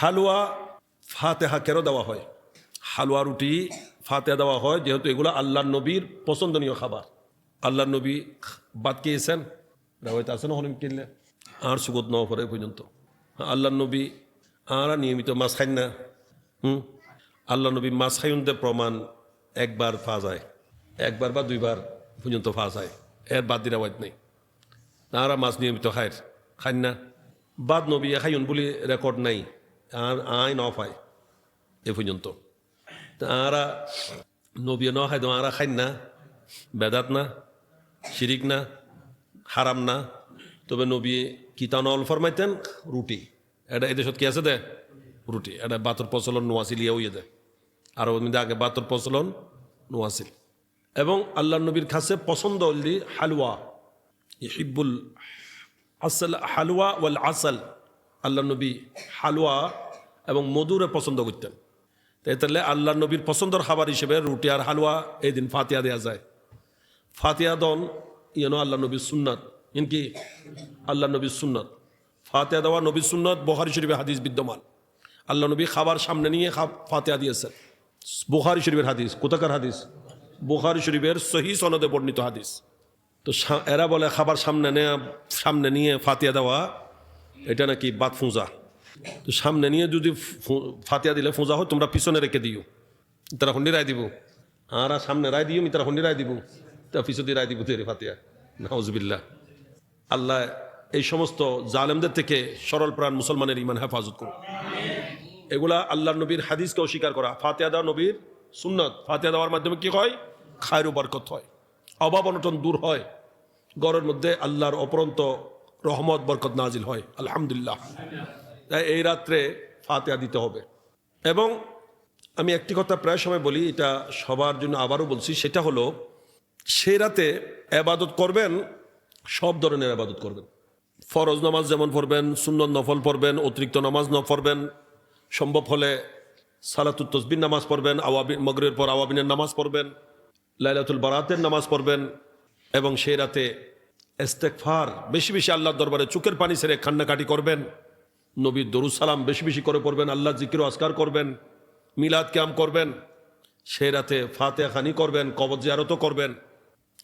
হালুয়া ফাতেহা কেন দেওয়া হয়? হালুয়া রুটি ফাতেহা দেওয়া হয় যেহেতু এগুলো আল্লাহ নবীর পছন্দনীয় খাবার। আল্লাহ নবী বাদ খেয়েছেন। হয়তো আছে না হলিম কিনলে? আর সুগত নেওয়া পরে পর্যন্ত। আল্লাহ নবী আর নিয়মিত মাছ খাই না। হুম? আল্লাহ নবী মাছ খাইনদের প্রমাণ একবার পাওয়া যায়। একবার বা দুইবার পর্যন্ত পাওয়া যায়। এর বাদ দিন আওয়াজ নেই। তারা মাছ নিয়মিত খায়। খান না। বাদ নবী খাইন বলে রেকর্ড নাই। আর আইন অফ হয় এ পর্যন্ত তারা নবী ন খাই আরা খাইন না বেদাত না শিরিক না হারাম না তবে নবী কিতান অল ফরমাইতেন রুটি এটা এদেশত কি আছে দে রুটি এটা বাতর প্রচলন নোয়াছিল ইয়ে ইয়ে দে আর মধ্যে আগে বাতর প্রচলন নোয়াছিল এবং আল্লাহ নবীর কাছে পছন্দ হলি হালুয়া ইহিবুল আসল হালুয়া ওয়াল আসল আল্লাহ নবী হালুয়া এবং মধুরে পছন্দ করতেন। তাই তাহলে আল্লাহ নবীর পছন্দর খাবার হিসেবে রুটি আর হালুয়া এই দিন ফাতিয়া দেওয়া যায়। ফাতিয়া দন ইয়েন আল্লাহ নবীর সুন্নাত। ইনকি আল্লাহ নবীর সুন্নাত। ফাতিয়া দেওয়া নবীর সুন্নাত বহারি শরীফে হাদিস বিদ্যমান। আল্লাহ নবী খাবার সামনে নিয়ে ফাতিয়া দিয়েছেন। বুখারি শরীফের হাদিস, কোথাকার হাদিস? বুখারি শরীফের সহি সনদে বর্ণিত হাদিস। তো এরা বলে খাবার সামনে নেয়া সামনে নিয়ে ফাতিয়া দেওয়া, এটা নাকি বাদ ফুঁজা তো সামনে নিয়ে যদি ফাতিয়া দিলে ফুঁজা হয়, তোমরা পিছনে রেখে দিও। তারা হন্ডি রায় দিব। আর সামনে রায় দিও তারা হন্ডি রায় দিব। তা পিছন রায় দিব তুই ফাতিয়া। নাউজবিল্লা আল্লাহ এই সমস্ত জালেমদের থেকে সরল প্রাণ মুসলমানের ইমান হেফাজত করুন এগুলা আল্লাহ নবীর হাদিসকে অস্বীকার করা। ফাতিয়া দেওয়া নবীর সুন্নত। ফাতিয়া দেওয়ার মাধ্যমে কি হয়? খায়রু বরকত হয়। অভাব অনটন দূর হয়। গড়ের মধ্যে আল্লাহর অপরন্ত রহমত, বরকত নাজিল হয়। আলহামদুলিল্লাহ। তাই এই রাত্রে ফাতিয়া দিতে হবে। এবং আমি একটি কথা প্রায় সময় বলি, এটা সবার জন্য আবারও বলছি, সেটা হলো সেই রাতে আবাদত করবেন, সব ধরনের আবাদত করবেন। ফরজ নামাজ যেমন পড়বেন সুন্দর নফল পড়বেন, অতিরিক্ত নামাজ ন পড়বেন, সম্ভব হলে সালাতুল তসবির নামাজ পড়বেন, আওয়াবি মগরের পর আওয়াবিনের নামাজ পড়বেন, লাইলাতুল বারাতের নামাজ পড়বেন, এবং সেই রাতে এস্তেকফার বেশি বেশি আল্লাহর দরবারে চোখের পানি ছেড়ে কান্নাকাটি করবেন নবীর দরুদ সালাম বেশি বেশি করে পড়বেন আল্লাহ জিকির আসকার করবেন, মিলাদ ক্যাম করবেন, সেই রাতে ফাতে খানি করবেন, কবর জিয়ারতও করবেন।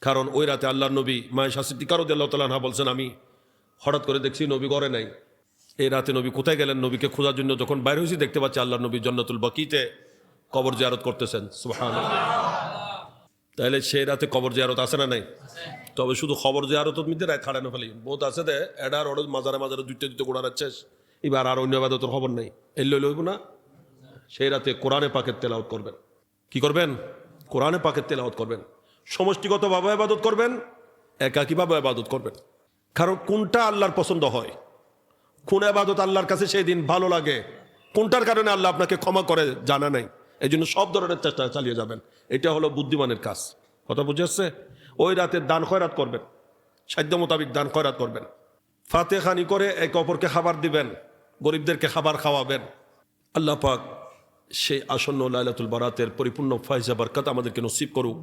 কারণ ওই রাতে আল্লাহর নবী মায় শাসিদ্দিকারও আল্লাহ তালা বলছেন, আমি হঠাৎ করে দেখছি নবী ঘরে নাই। এই রাতে নবী কোথায় গেলেন? নবীকে খোঁজার জন্য যখন বাইরে হয়েছি, দেখতে পাচ্ছি আল্লাহ নবী জন্নতুল বকিতে কবর জিয়ারত করতেছেন। সুবহান তাহলে সেই রাতে কবর জিয়ারত আছে না নাই? তবে শুধু খবর জিয়ারত মিতে রায় খাড়ানো ফেলি বহুত আছে দে এডার ওর মাজারে মাজারে দুইটা দুটো গোড়া রাখছে এবার আর অন্য আবাদতের খবর নেই। এল লইব না। সেই রাতে কোরআনে পাকের তেলাওত করবেন। কি করবেন? কোরআনে পাকের তেলাওত করবেন। সমষ্টিগত সমষ্টিগতভাবে আবাদত করবেন, একাকীভাবে আবাদত করবেন। কারণ কোনটা আল্লাহর পছন্দ হয়? কোন আবাদত আল্লাহর কাছে সেই দিন ভালো লাগে? কোনটার কারণে আল্লাহ আপনাকে ক্ষমা করে জানা নাই? এই জন্য সব ধরনের চেষ্টা চালিয়ে যাবেন। এটা হলো বুদ্ধিমানের কাজ। কথা বুঝে আসছে? ওই রাতে দান খয়রাত করবেন। সাধ্য মোতাবিক দান খয়রাত করবেন। ফাতে খানি করে একে অপরকে খাবার দিবেন। গরিবদেরকে খাবার খাওয়াবেন। আল্লাহ পাক সেই আসন্ন লাইলাতুল বারাতের পরিপূর্ণ ফাইজা বরকত আমাদেরকে নসিব করুক।